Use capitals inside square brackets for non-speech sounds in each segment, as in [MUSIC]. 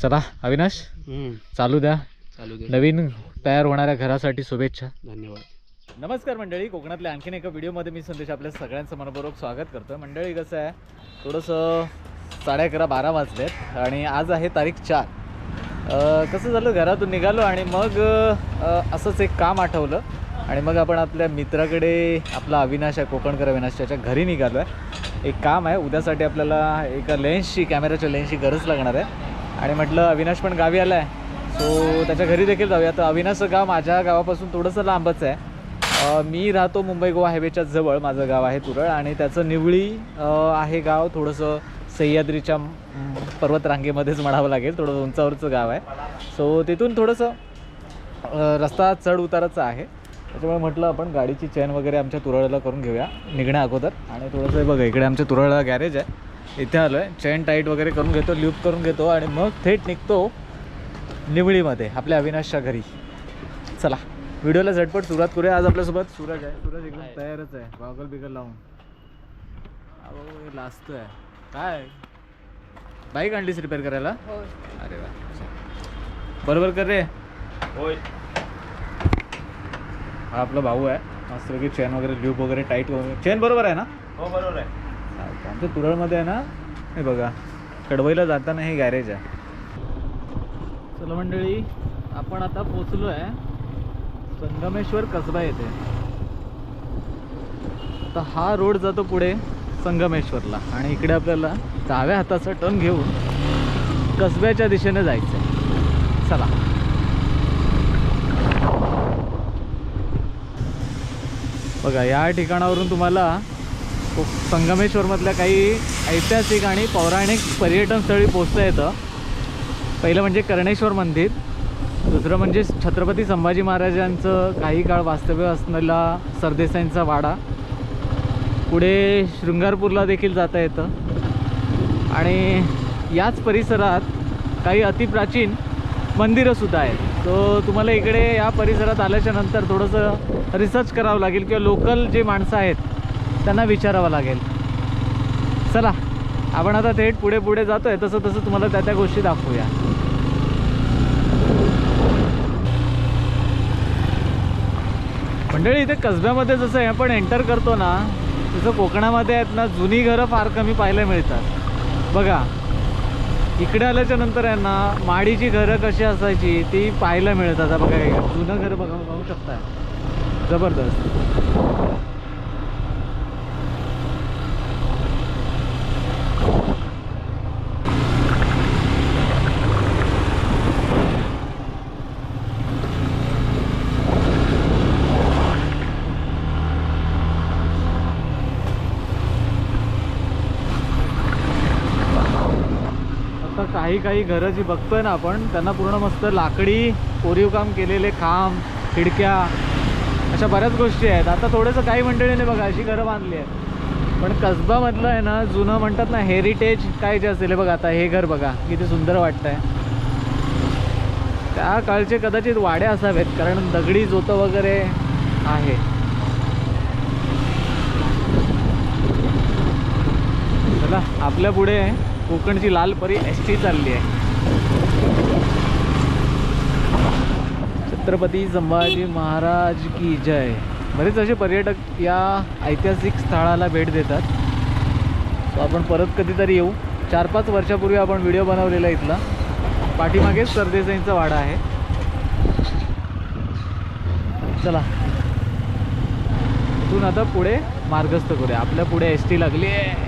चला अविनाश चालू द्या. चालू दे. नवीन तयार होणाऱ्या घरासाठी शुभेच्छा. धन्यवाद. नमस्कार मंडळी कोकणातल्या आणखीन एका व्हिडिओमध्ये मी संदेश आपल्या सगळ्यांचं मनपूर्वक स्वागत करतो. मंडळी कसं आहे? थोडंसं साडे अकरा बारा वाजलेत आणि आज आहे तारीख चार. कसं झालं? घरातून निघालो आणि मग असंच एक काम आठवलं. आणि मग आपण आपल्या मित्राकडे आपला अविनाश आहे कोकणकर अविनाश त्याच्या घरी निघालो आहे एक काम आहे उद्यासाठी आपल्याला एका लेन्सची कॅमेऱ्याच्या लेन्सची गरज लागणार आहे. आणि म्हटलं अविनाश पण गावी आला आहे सो त्याच्या घरी देखील जाऊया. तर अविनाशचं गाव माझ्या गावापासून थोडंसं लांबच आहे. मी राहतो मुंबई गोवा हायवेच्या जवळ. माझं गाव आहे तुरळ. आणि त्याचं निवळी आहे गाव. थोडंसं सह्याद्रीच्या पर्वत पर्वतरांगेमध्येच म्हणावं लागेल. थोडं उंचावरचं गाव आहे. सो तिथून थोडंसं रस्ता चढ उताराचा आहे. त्याच्यामुळे म्हटलं आपण गाडीची चेन वगैरे आमच्या तुरळला करून घेऊया. निघण्या अगोदर. आणि थोडंसं बघा इकडे आमच्या तुरळला गॅरेज आहे. इथे आलो आहे चेन टाईट वगैरे करून घेतो ल्यूप करून घेतो आणि मग थेट निघतो निवळीमध्ये आपल्या अविनाशच्या घरी. चला व्हिडिओला झटपट सुरुवात करूया. आज आपल्यासोबत सूरज आहे. सूरज एकदम तयारच आहे. गॉगल बिगल लावून. अहो हे लाजतोय. काय? बाईक आणलीस रिपेअर करायला? अरे वा. बरोबर कर रे. होय. हा आपला भाऊ आहे. मस्तपैकी चेन वगैरे ल्यूब वगैरे टाईट वगैरे. चेन बरोबर आहे ना? हो बरोबर आहे. चालतं. आमच्या तुरळमध्ये आहे ना हे बघा कडवईला जाताना हे गॅरेज आहे. चला मंडळी आपण आता पोचलो आहे संगमेश्वर कसबा येथे. आता हा रोड जातो पुढे संगमेश्वरला आणि इकडे आपल्याला डाव्या हाताचा टर्न घेऊन कसब्याच्या दिशेने जायचं आहे चला. बघा या ठिकाणावरून तुम्हाला संगमेश्वरमधल्या काही ऐतिहासिक आणि पौराणिक पर्यटन स्थळी पोचता येतं. पहिलं म्हणजे कर्णेश्वर मंदिर. दुसरं म्हणजे छत्रपती संभाजी महाराजांचं काही काळ वास्तव्य असलेला सरदेसाईंचा वाडा. पुढे शृंगारपूरला देखील जाता येतं. आणि याच परिसरात काही अतिप्राचीन मंदिरंसुद्धा आहेत. तो तुम्हाला इकडे या परिसरात आल्याच्यानंतर थोडंसं रिसर्च करावं लागेल किंवा लोकल जे माणसं आहेत त्यांना विचारावं लागेल. चला आपण आता थेट पुढे पुढे जातो आहे तसं तसं तुम्हाला त्या त्या गोष्टी दाखवूया. मंडळी इथे कसब्यामध्ये जसं आपण एंटर करतो ना तसं कोकणामध्ये आहेत ना जुनी घरं फार कमी पाहायला मिळतात. बघा इकडे आल्याच्यानंतर आहे ना माडीची घरं कशी असायची ती पाहायला मिळतात. बघा जुनं घर बघा पाहू शकता जबरदस्त आता काही काही घरं जी बघतोय ना आपण. त्यांना पूर्ण मस्त लाकडी कोरीव काम केलेले खांब खिडक्या अशा बऱ्याच गोष्टी आहेत. आता थोडंसं काही मंडळीने बघा अशी घरं बांधली आहेत. पण कसबामधलं आहे ना जुनं म्हणतात ना हेरिटेज काय जे असेल बघा आता हे घर बघा. किती सुंदर वाटतंय. त्या काळचे कदाचित वाड्या असावेत कारण दगडी जोतं वगैरे आहे. चला आपल्या पुढे कोकणची लाल परी एस टी चालली आहे. छत्रपती संभाजी महाराज की जय. बरेच असे पर्यटक या ऐतिहासिक स्थळाला भेट देतात. आपण परत कधीतरी येऊ. चार पाच वर्षापूर्वी आपण व्हिडिओ बनवलेला इथला. पाठीमागेच सरदेसाईंचा वाडा आहे. चला. इथून आता पुढे मार्गस्थ करूया. आपल्या पुढे एस टी लागली आहे.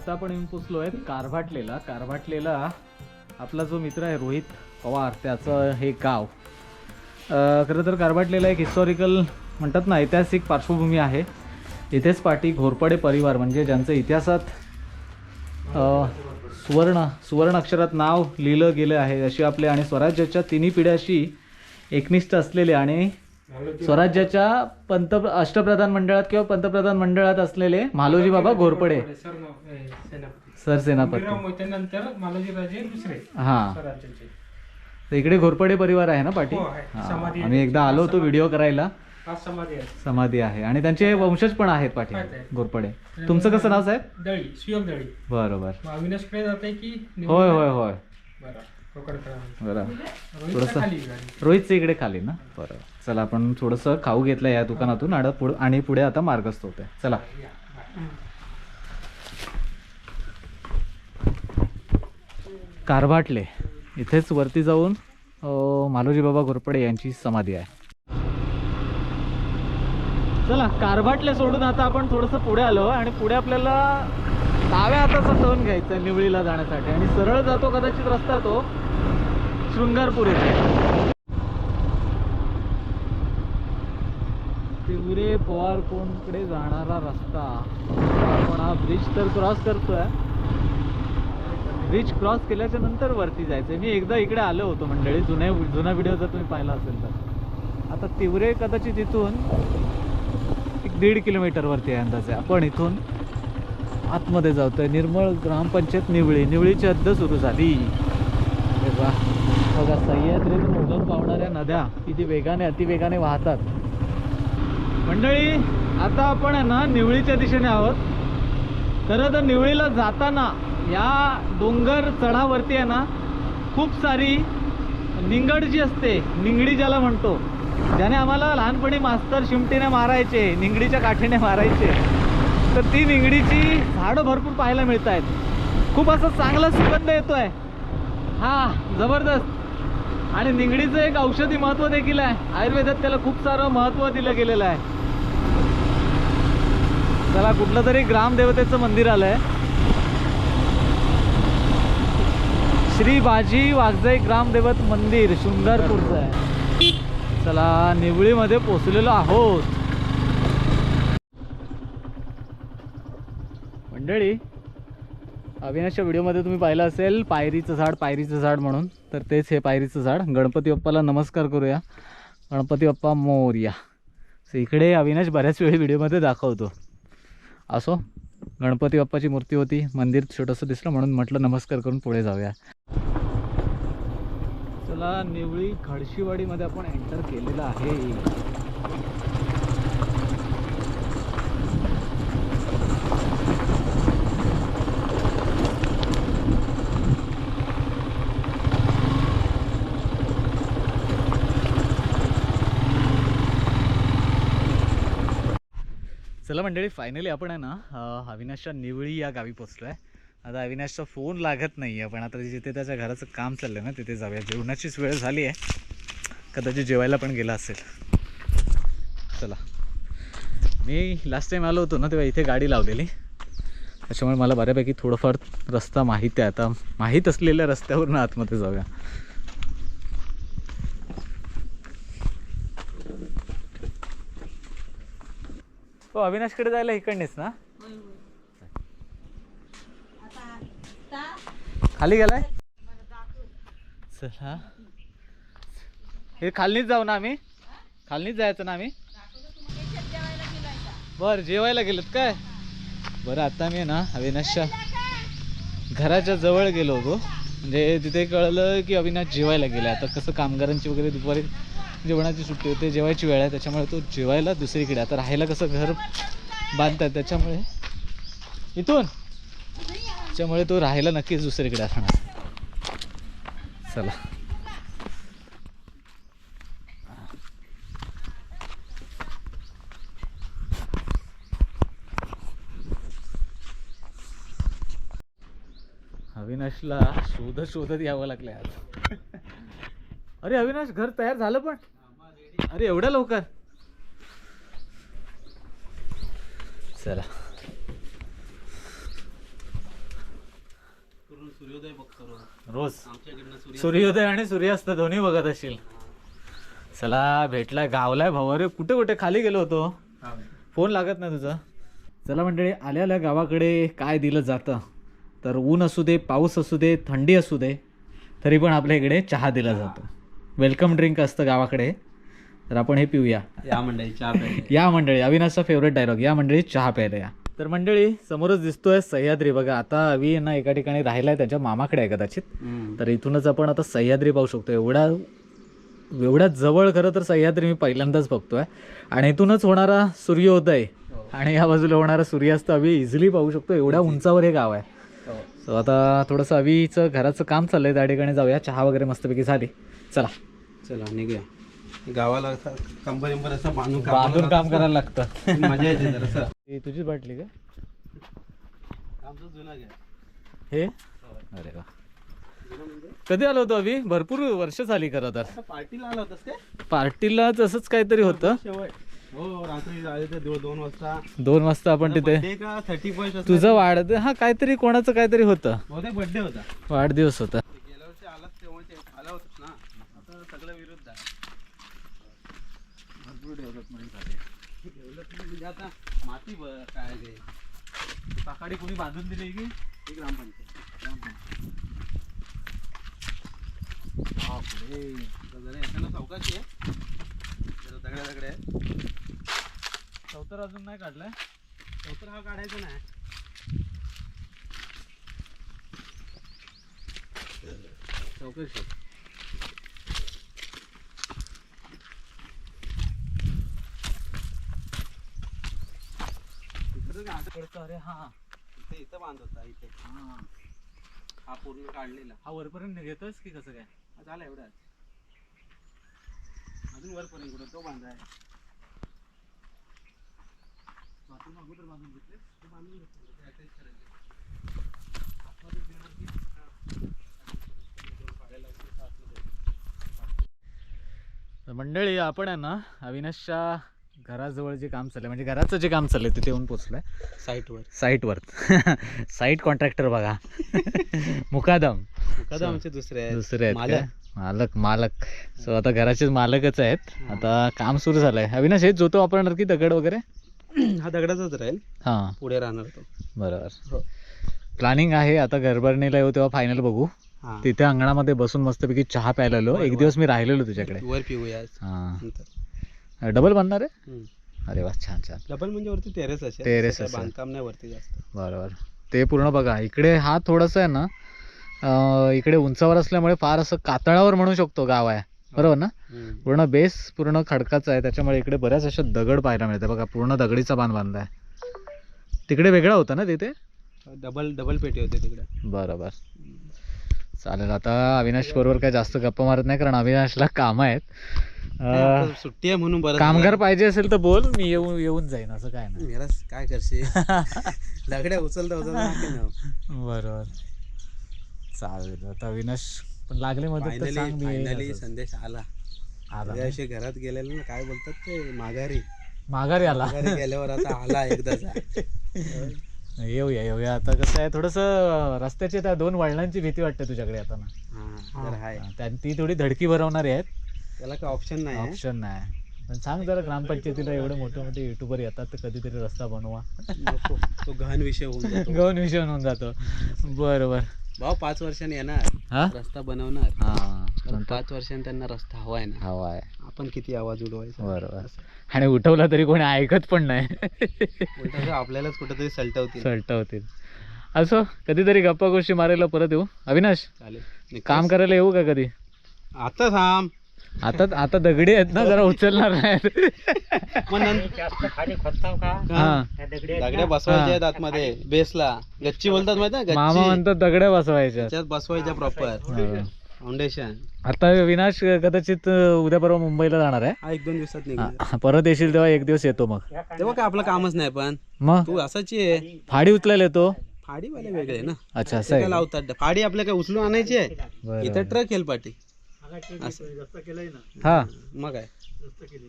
आता आपण येऊन पोचलो आहेत कारभाटलेला. कारभाटलेला आपला जो मित्र आहे रोहित पवार त्याचं हे गाव. खरं तर कारभाटलेला एक हिस्टॉरिकल म्हणतात ना ऐतिहासिक पार्श्वभूमी आहे. इथेच पाठी घोरपडे परिवार म्हणजे ज्यांचं इतिहासात सुवर्ण सुवर्ण अक्षरात नाव लिहिलं गेलं आहे. अशी आपले आणि स्वराज्याच्या तिन्ही पिढ्याशी एकनिष्ठ असलेले आणि स्वराज्याच्या पंत अष्टप्रधान मंडळात किंवा पंतप्रधान मंडळात असलेले मालोजी बाबा घोरपडे. सर सेनापती. राजे दुसरे हां. तर इकडे घोरपडे परिवार आहे ना पाठी हो, आम्ही एकदा आलो होतो व्हिडिओ करायला. समाधी आहे. आणि त्यांचे वंशज पण आहेत आहेत. घोरपडे. तुमचं कसं नाव साहेब? दळी सुयोग दळी. बरोबर. की होय होय होय. बरं. थोडंसं-. रोहितचं इकडे खाली ना? बरं. चला आपण थोडंसं खाऊ घेतलं या दुकानातून आणि पुढे आणि पुढे आता मार्गस्थ होते चला. कारभाटले इथेच वरती जाऊन मालोजी बाबा घोरपडे यांची समाधी आहे. चला कारभाटले सोडून आता आपण थोडंसं पुढे आलो आणि पुढे आपल्याला डाव्या हाताचा टर्न घ्यायचा निवळीला जाण्यासाठी. आणि सरळ जातो कदाचित रस्ता तो शृंगारपूर येथे तिवरे पवार कोणकडे जाणारा रस्ता? आपण हा ब्रिज तर क्रॉस करतोय. ब्रिज क्रॉस केल्याच्यानंतर वरती जायचं मी एकदा इकडे आलो होतो मंडळी. जुन्या जुना व्हिडिओ जर तुम्ही पाहिला असेल तर. आता तिवरे कदाचित इथून एक दीड किलोमीटरवरती आहे अंदाज आहे अंदाजे. आपण इथून आतमध्ये जातोय. निर्मळ ग्रामपंचायत निवळी. निवळीची हद्द सुरू झाली. बघा. बघा सह्याद्रीतून उगम पावणाऱ्या नद्या किती वेगाने अतिवेगाने वाहतात. मंडळी आता आपण आहे ना निवळीच्या दिशेने आहोत. खरं तर निवळीला जाताना या डोंगर चढावरती आहे ना खूप सारी निंगड जी असते निंगडी ज्याला म्हणतो ज्याने आम्हाला लहानपणी मास्तर शिमटीने मारायचे निंगडीच्या काठीने मारायचे तर ती निंगडीची झाडं भरपूर पाहायला मिळत आहेत खूप असं चांगला सुगंध आहे हा जबरदस्त. आणि निंगडीचं एक औषधी महत्त्व देखील आहे. आयुर्वेदात त्याला खूप सारं महत्त्व दिलं गेलेलं आहे. चला कुठलं तरी ग्रामदेवतेचं मंदिर आलंय. श्री बाजी वाघजाई ग्रामदेवत मंदिर सुंदरपूरचं आहे. चला निवळीमध्ये पोचलेलो आहोत. मंडळी अविनाशच्या व्हिडिओमध्ये तुम्ही पाहिलं असेल पायरीचं झाड पायरीचं झाड म्हणून. तर तेच हे पायरीचं झाड. गणपती बाप्पाला नमस्कार करूया. गणपती बाप्पा मोर्या. सो इकडे अविनाश बऱ्याच वेळी व्हिडिओमध्ये दाखवतो. असो गणपती बाप्पाची मूर्ती होती. मंदिर छोटंसं दिसलं म्हणून म्हटलं नमस्कार करून पुढे जाऊया. चला निवळी खडशीवाडीमध्ये आपण एंटर केलेलं आहे. चला मंडळी फायनली आपण आहे ना अविनाशच्या निवळी या गावी पोचलो आहे आता अविनाशचा फोन लागत नाही आहे पण आता जिथे त्याच्या घराचं काम चाललं आहे ना तिथे जाऊया. जेवणाचीच वेळ झाली आहे. कदाचित जेवायला पण गेला असेल. चला. मी लास्ट टाईम आलो होतो ना तेव्हा इथे गाडी लावलेली. त्याच्यामुळे मला बऱ्यापैकी थोडंफार रस्ता माहीत आहे. आता माहीत असलेल्या रस्त्यावरून आतमध्ये जाऊया. हो अविनाशकडे जायला इकडनेच ना? खाली गेलाय? चला. हे खालनीच जाऊ ना आम्ही. खालनीच जायचं ना आम्ही. बर जेवायला गेलोत काय? बरं आता मी ना अविनाशच्या घराच्या जवळ गेलो होतो. म्हणजे तिथे कळलं की अविनाश जेवायला गेला आता कसं कामगारांची वगैरे दुपारी जेवणाची सुट्टी होते जेवायची वेळ आहे त्याच्यामुळे तो जेवायला दुसरीकडे. आता राहायला कसं घर बांधतात त्याच्यामुळे इथून. त्याच्यामुळे तो राहायला नक्कीच दुसरीकडे असणार चला. अविनाशला शोधत शोधत यावं लागलं आज. अरे अविनाश घर तयार झालं पण. अरे एवढ्या लवकर? चला. सूर्योदय बघतो रोज. सूर्योदय आणि सूर्यास्त दोन्ही बघत असेल चला भेटलाय गावलाय भाऊ. अरे कुठे कुठे? खाली गेलो होतो. फोन लागत नाही तुझा. चला मंडळी आल्या आल्या गावाकडे काय दिलं जातं? तर ऊन असू दे पाऊस असू दे थंडी असू दे तरी पण आपल्या इकडे चहा दिला जातो. वेलकम ड्रिंक असतं गावाकडे. तर आपण हे पिऊया. या मंडळी चहा या मंडळी अविनाशचा फेवरेट डायलॉग या मंडळी चहा प्यायला या तर मंडळी समोरच दिसतोय सह्याद्री. बघा आता अवी ना एका ठिकाणी राहिलाय त्याच्या मामाकडे आहे कदाचित. तर इथूनच आपण आता सह्याद्री पाहू शकतो. एवढ्या एवढ्या जवळ खरं तर सह्याद्री मी पहिल्यांदाच बघतोय. आणि इथूनच होणारा सूर्योदय आणि या बाजूला होणारा सूर्यास्त अवी इझिली पाहू शकतो. एवढ्या उंचावर हे गाव आहे. सो आता थोडंसं अवीचं घराचं काम चाललंय. त्या ठिकाणी जाऊया. चहा वगैरे मस्तपैकी झाली. चला. चला निघूया. गावाला कंबर इंबर असं बांधून बांधून काम करायला लागतं. मजा येते जरा ही तुझीच बाटली का? आमचं जुना घ्या. हे? अरे वा. कधी आलो होतो अभि? भरपूर वर्ष झाली खरं तर. पार्टीला आला होतास काय? पार्टीला तसंच काहीतरी होतं. हो रात्री आले दोन वाजता. दोन वाजता आपण तिथे थर्टी फर्स्ट तुझं वाढ हा काहीतरी कोणाचं काहीतरी होतं. बर्थडे होता. वाढदिवस होता. गेल्या वर्षी आलाच तेव्हा ते आला होतास ना? सगळं विरुद्ध आहे. भरपूर डेव्हलपमेंट झाले. डेव्हलपमेंट म्हणजे आता माती ब- काय ते सकाळी कोणी बांधून दिली की? ही ग्रामपंचायत. ग्रामपंचायत. आता जरा येताना चौकाशी आहे. जरा दगड्या दगड्या आहे चौथर अजून नाही काढलाय. चौतर हा काढायचा नाही. चौकशी. अरे हा. इथे इथं बांध होता इथे. हा पूर्ण काढलेला. हा वरपर्यंत घेतोस की कसं काय? हा झाला एवढाच अजून वरपर्यंत कुठं? तो बांधा आहे. बाथरूम अगोदर बांधून घेतले. तो बांधून घेतलेला, ते attach करायचे. आतमध्ये गेल्यावरती, हा. दोन पाड्या लावून ते आतमध्ये. तर मंडळी आपण आहे ना अविनाशच्या घराजवळ जे काम चाललंय म्हणजे घराचं जे काम चाललंय तिथे येऊन पोचलोय. साईटवर. साईटवर. [LAUGHS] साईट कॉन्ट्रॅक्टर बघा. [LAUGHS] मुकादम. कदा आमचे दुसरे आहेत. दुसरे आहेत मालक. मालक मालक. सो आता घराचे मालकच आहेत. आता काम सुरू झालंय. अविनाश हेच जोतो वापरणार की दगड वगैरे? [CLEARS THROAT] हा दगडाचाच राहील. हा. पुढे राहणार तो. बरोबर. हो. प्लॅनिंग आहे आता गरबरणीला येऊ तेव्हा फायनल बघू. हा. तिथे अंगणामध्ये बसून मस्तपैकी चहा प्यायला आलो. एक दिवस मी राहिलेलो तुझ्याकडे. वर पिऊया आज हा. नंतर. डबल बनणार आहे. अरे वा छान छान. डबल म्हणजे वरती टेरेस असेल काही असेल. बांधकाम नाही वरती जास्त. बरोबर. ते पूर्ण बघा इकडे हा थोडंसं आहे ना अं, इकडे उंचावर असल्यामुळे फार असं कातळावर म्हणू शकतो गाव आहे. बरोबर ना. पूर्ण बेस पूर्ण खडकाचा आहे त्याच्यामुळे इकडे बऱ्याच अशा दगड पाहायला मिळते बघा पूर्ण दगडीचा बांध बांधलाय. तिकडे वेगळा होता ना तिथे? डबल डबल पेटी होते तिकडे. बरोबर. चालेल आता अविनाश बरोबर काय जास्त गप्पा मारत नाही कारण अविनाशला काम आहेत. अं, सुट्टी आहे म्हणून बरं कामगार पाहिजे असेल तर बोल मी येऊन येऊन जाईन असं काय नाही. काय करशील? [LAUGHS] दगड्या उचलता ना बरोबर. चालेल आता अविनाश पण लागले मदत तर फायनली सांग मी येईन फायनली असंच. संदेश आला. आला ना? त्यादिवशी घरात गेलेलो ना काय बोलतात ते? माघारी. माघारी आला. माघारी गेल्यावर आता आला एकदाचा. [LAUGHS] येऊया येऊया. आता कसं आहे थोडंसं रस्त्याची त्या दोन वळणांची भीती वाटते तुझ्याकडे आता ना. हा तर आहे हा, त्या- ती थोडी धडकी भरवणारी आहेत. त्याला काय ऑप्शन नाही आहे. ऑप्शन नाही. पण सांग जरा ग्रामपंचायतीला एवढे मोठे मोठे युट्यूबर येतात तर कधीतरी रस्ता बनवा. नको. तो गहन विषय होऊन जातो. [LAUGHS] गौन विषय होऊन जातो. बरं बरं भाऊ पाच वर्षांनी येणार. हा? रस्ता बनवणार. हा पण पाच वर्षांनी त्यांना रस्ता हवा आहे ना. हवा आहे आपण किती आवाज उडवायचा. बरोबर. आणि उठवला तरी कोणी ऐकत पण नाही. उलट असं आपल्यालाच कुठेतरी सलटवतील. सल्ट होतील असो कधीतरी गप्पा गोष्टी मारायला परत येऊ. अविनाश चालेल. काम करायला येऊ का कधी? आता थांब. आता आता दगडी आहेत ना जरा उचलणार नाहीत. मग नंतर हा. दगड्या बसवायच्या आहेत आतमध्ये बेसला. गच्ची बोलतात माहिती आहे मामा गच्ची. म्हणतात दगड्या बसवायच्या. त्याच्यात बसवायच्या प्रॉपर हा. फाउंडेशन आता विनाश कदाचित उद्या परवा मुंबईला जाणार आहे. हा एक दोन दिवसात निघणार हा, परत येशील तेव्हा एक दिवस येतो मग. तेव्हा काय आपलं कामच नाही पण. मग? तू असाची आहे. फाडी उचलायला येतो? फाडीवाले वेगळे ना. अच्छा असं ते आहे लावतात. फाडी आपल्या काय उचलून आणायची आहे? बरं, इथं बरं. ट्रक येईल पाठी. हा. मग काय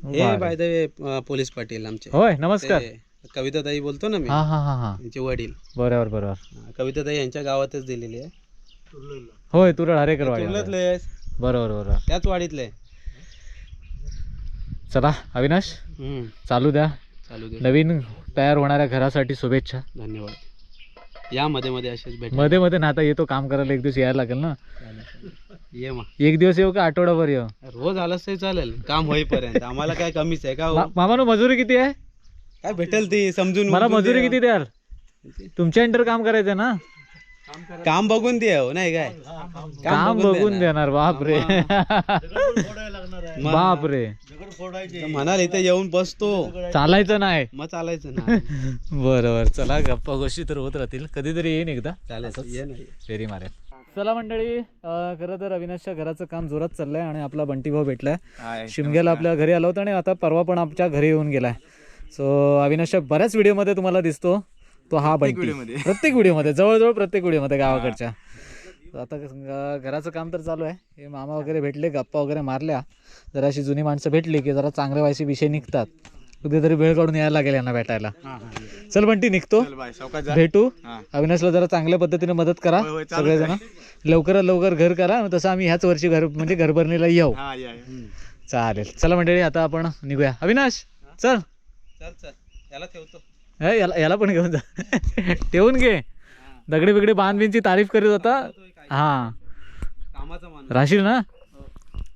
हे बरं. बाय. द पोलीस पाटील आमचे. होय नमस्कार. ते कविताताई बोलतो ना मी. हा हा हा हा. त्यांचे वडील. बरोबर बरोबर. हा, कविताताई यांच्या गावातच दिलेली आहे. होय तुरळ हरेकर वाडी बरोबर बरोबर. त्याच वाडीतले. चला अविनाश चालू द्या. चालू दे. नवीन तयार होणाऱ्या घरासाठी शुभेच्छा. धन्यवाद. या मध्ये मध्ये असेच भेट. मध्ये मध्ये ना आता येतो काम करायला एक दिवस यायला लागेल ना. ये मग. एक दिवस येऊ का? आठवडाभर येऊ. रोज आलास तरी चालेल. काम होईपर्यंत. आम्हाला काय कमीच आहे का हो? मा- मामानो मजुरी किती आहे? काय भेटेल ती समजून मला उमजून मजुरी. किती द्याल? तुमच्या इंटर काम करायचं ना? काम बघून दे हो नाही काय? काम बघून देणार. बापरे. मग- बापरे. तर म्हणाल इथे येऊन बसतो. चालायचं नाही. मग चालायचं ना [LAUGHS] बरं बरं. चला गप्पा गोष्टी तर होत राहतील. कधीतरी येईन एकदा. चालायचं ये नाही फेरी मारेल चला मंडळी खरं तर अविनाशच्या घराचं काम जोरात चाललंय आणि आपला बंटी भाऊ भेटलाय. शिमग्याला आपल्या घरी आला होता आणि आता परवा पण आमच्या घरी येऊन गेलाय. सो अविनाशच्या बऱ्याच व्हिडिओमध्ये तुम्हाला दिसतो तो हा बंटी. [LAUGHS] प्रत्येक व्हिडिओमध्ये जवळजवळ प्रत्येक व्हिडिओमध्ये गावाकडच्या. आता घराचं काम तर चालू आहे. हे मामा वगैरे भेटले गप्पा वगैरे मारल्या. जरा अशी जुनी माणसं भेटली की जरा चांगले व्हायचे विषय निघतात. कुठेतरी वेळ काढून यायला लागेल यांना भेटायला. चल बंटी निघतो. भेटू. अविनाशला जरा चांगल्या पद्धतीने मदत करा सगळेजण. लवकरात लवकर घर करा तसं आम्ही ह्याच वर्षी घर म्हणजे घरभरणीला येऊ. चालेल. चला मंडळी आता आपण निघूया. अविनाश चल. चल चल. याला ठेवतो. हे, याला याला पण घेऊन जा. ठेवून घे. दगडी बिगडी बांधबींची तारीफ करीत होता. हा. राहशील ना?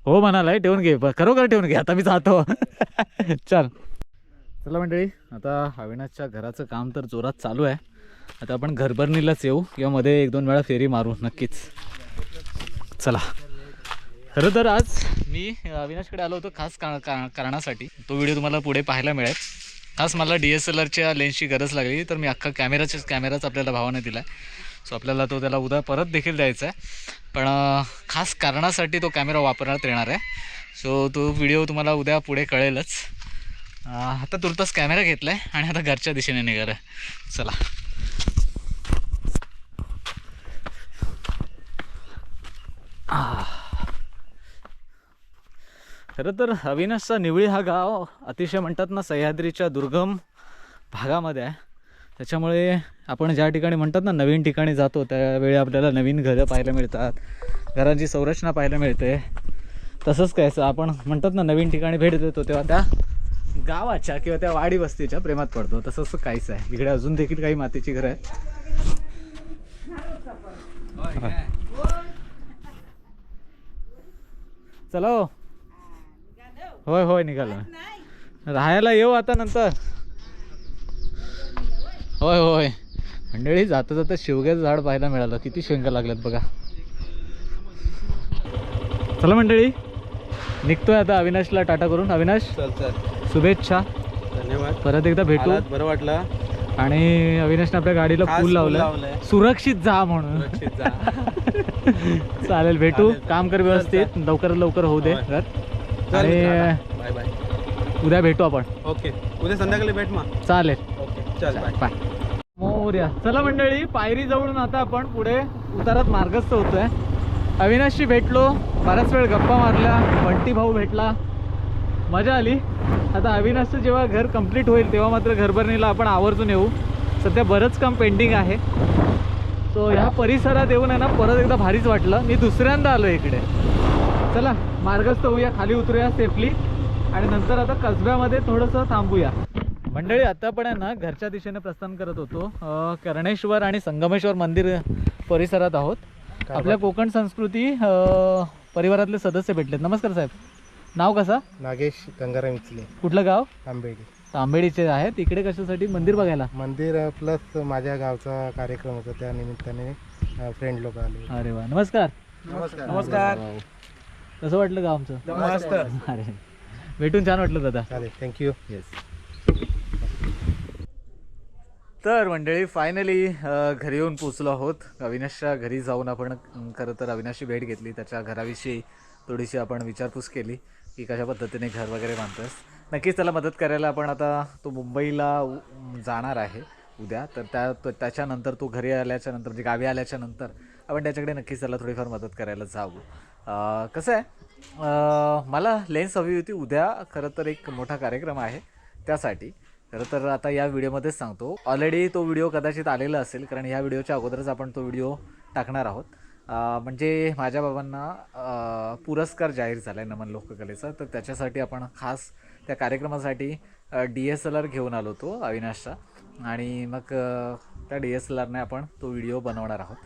हो. म्हणालाय ठेवून घे. खरोखर ठेवून घे. आता मी जातो. चल. चला मंडळी आता अविनाशच्या घराचं काम तर जोरात चालू आहे. आता आपण घरभरणीलाच येऊ. किंवा मध्ये एक दोन वेळा फेरी मारू नक्कीच. चला. खरं तर आज मी अविनाशकडे आलो होतो खास का का- कारणासाठी. तो व्हिडिओ तुम्हाला पुढे पाहायला मिळेल. खास मला डी एस एल आरच्या लेन्सची गरज लागली तर मी अख्खा कॅमेराच्याच कॅमेराच आपल्याला भावाने दिला आहे सो आपल्याला तो त्याला उद्या परत देखील द्यायचा आहे पण खास कारणासाठी तो कॅमेरा वापरण्यात येणार आहे. सो तो व्हिडिओ तुम्हाला उद्या पुढे कळेलच. आता तुर्तास कॅमेरा घेतला आहे आणि आता घरच्या दिशेने निघाला आहे चला खरं तर अविनाशचा निवळी हा गाव अतिशय म्हणतात ना सह्याद्रीच्या दुर्गम भागामध्ये आहे. त्याच्यामुळे आपण ज्या ठिकाणी म्हणतात ना नवीन ठिकाणी जातो त्यावेळी आपल्याला नवीन घरं पाहायला मिळतात घरांची संरचना पाहायला मिळते. तसंच काय आपण म्हणतात ना नवीन ठिकाणी भेट देतो तेव्हा त्या गावाच्या किंवा त्या वाडी वस्तीच्या प्रेमात पडतो. तसं असं काहीच आहे इकडे अजून देखील काही मातीची घरं आहेत. चला हो. होय होय निघालो. राहायला येऊ आता नंतर. होय होय. मंडळी जाता जाता शिवग्याचं झाड पाहायला मिळालं. किती शेंगा लागल्यात बघा. चला मंडळी निघतोय आता अविनाशला टाटा करून. अविनाश? चल चल. शुभेच्छा. धन्यवाद. परत एकदा भेटू. आलात, बरं वाटलं. आणि अविनाशने आपल्या गाडीला खास फूल फूल लावलं लावलंय. सुरक्षित जा म्हणून. सुरक्षित जा. [LAUGHS] चालेल भेटू. चालेल. काम कर व्यवस्थित. लवकरात लवकर होऊ दे होय. घर आणि बाय बाय. उद्या भेटू आपण. ओके. उद्या संध्याकाळी भेट मग. चालेल. ओके चल बाय. बाय. मोर्या. चला मंडळी पायरी जवळून आता आपण पुढे उतारात मार्गस्थ होतोय. अविनाशशी भेटलो. बराच वेळ गप्पा मारल्या. बंटी भाऊ भेटला. मजा आली. आता अविनाशचं जेव्हा घर कंप्लीट होईल तेव्हा मात्र घरभरणीला आपण आवर्जून येऊ. सध्या बरंच काम पेंडिंग आहे. सो ह्या परिसरात येऊन आहे ना परत एकदा भारीच वाटलं. मी दुसऱ्यांदा आलो इकडे. चला मार्गस्थ होऊया खाली उतरूया सेफली आणि नंतर आता कसब्यामध्ये थोडंसं थांबूया. मंडळी आता पण आहे ना घरच्या दिशेने प्रस्थान करत होतो. कर्णेश्वर आणि संगमेश्वर मंदिर परिसरात आहोत. आपल्या कोकण संस्कृती परिवारातले सदस्य भेटलेत. नमस्कार साहेब. नाव कसं? नागेश गंगाराम इचले. कुठलं गाव? आंबेडी तांबेडीचे आहेत. इकडे कशासाठी? मंदिर बघायला. मंदिर प्लस माझ्या गावचा कार्यक्रम होता. त्या निमित्ताने फ्रेंड लोक आले अरे वा. नमस्कार. नमस्कार. नमस्कार. कसं वाटलं गाव आमचं? मस्त अरे. भेटून छान वाटलं दादा. चालेल. थँक्यू येस तर मंडळी फायनली घरी येऊन पोचलो आहोत. अविनाशच्या घरी जाऊन आपण खरं तर अविनाशची भेट घेतली. त्याच्या घराविषयी थोडीशी आपण विचारपूस केली. की कशा पद्धतीने घर वगैरे बांधतोस नक्कीच त्याला मदत करायला आपण आता तो मुंबईला जाणार आहे उद्या. तर त्या त्याच्यानंतर तो घरी आल्याच्यानंतर म्हणजे गावी आल्याच्यानंतर आपण त्याच्याकडे नक्कीच त्याला थोडीफार मदत करायला जाऊ कसं आहे? मला लेन्स हवी होती. उद्या खरं तर एक मोठा कार्यक्रम आहे त्यासाठी. खरं तर आता या व्हिडिओमध्येच सांगतो. ऑलरेडी तो व्हिडिओ कदाचित आलेला असेल कारण ह्या व्हिडिओच्या अगोदरच आपण तो व्हिडिओ टाकणार आहोत. म्हणजे माझ्या बाबांना पुरस्कार जाहीर झाला आहे नमन लोककलेचा. तर त्याच्यासाठी आपण खास त्या कार्यक्रमासाठी डी एस एल आर घेऊन आलो होतो अविनाशचा. आणि मग त्या डी एस एल आरने आपण तो व्हिडिओ बनवणार आहोत.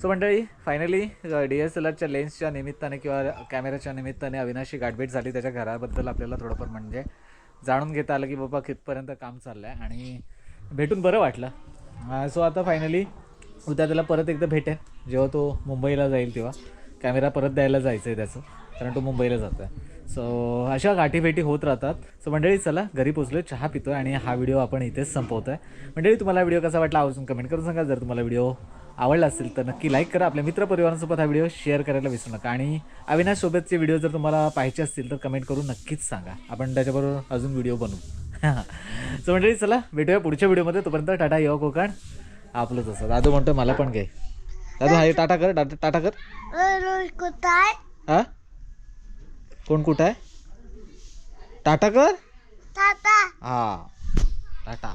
सो मंडळी फायनली डी एस एल आरच्या लेन्सच्या निमित्ताने किंवा कॅमेऱ्याच्या निमित्ताने अविनाशची गाठभेट झाली. त्याच्या घराबद्दल आपल्याला थोडंफार म्हणजे जाणून घेता आलं की बाबा कितपर्यंत काम चाललं आहे आणि भेटून बरं वाटलं. सो आता फायनली उद्या त्याला परत एकदा भेटेन. जेव्हा तो मुंबईला जाईल तेव्हा. कॅमेरा परत द्यायला जायचं आहे त्याचं. कारण तो मुंबईला जातो आहे सो अशा गाठीभेटी होत राहतात. सो मंडळी चला घरी पोचलो चहा पितो आणि हा व्हिडिओ आपण इथेच संपवतो आहे मंडळी तुम्हाला व्हिडिओ कसा वाटला आवर्जून कमेंट करून सांगा. जर तुम्हाला व्हिडिओ आवडला असेल तर नक्की लाईक करा. आपल्या मित्रपरिवारांसोबत हा व्हिडिओ शेअर करायला विसरू नका. आणि अविनाशसोबतचे व्हिडिओ जर तुम्हाला पाहायचे असतील तर कमेंट करून नक्कीच सांगा. आपण त्याच्याबरोबर अजून व्हिडिओ बनवू. [LAUGHS] सो मंडळी चला भेटूया पुढच्या व्हिडिओमध्ये तोपर्यंत टाटा यो कोकण. आपलं तसं दादू म्हणतो मला पण घे. दादू हा हे टाटा कर टाटा टाटा कर. कुठाय? हा? कोण कुठं आहे टाटा कर. टाटा. हा. टाटा.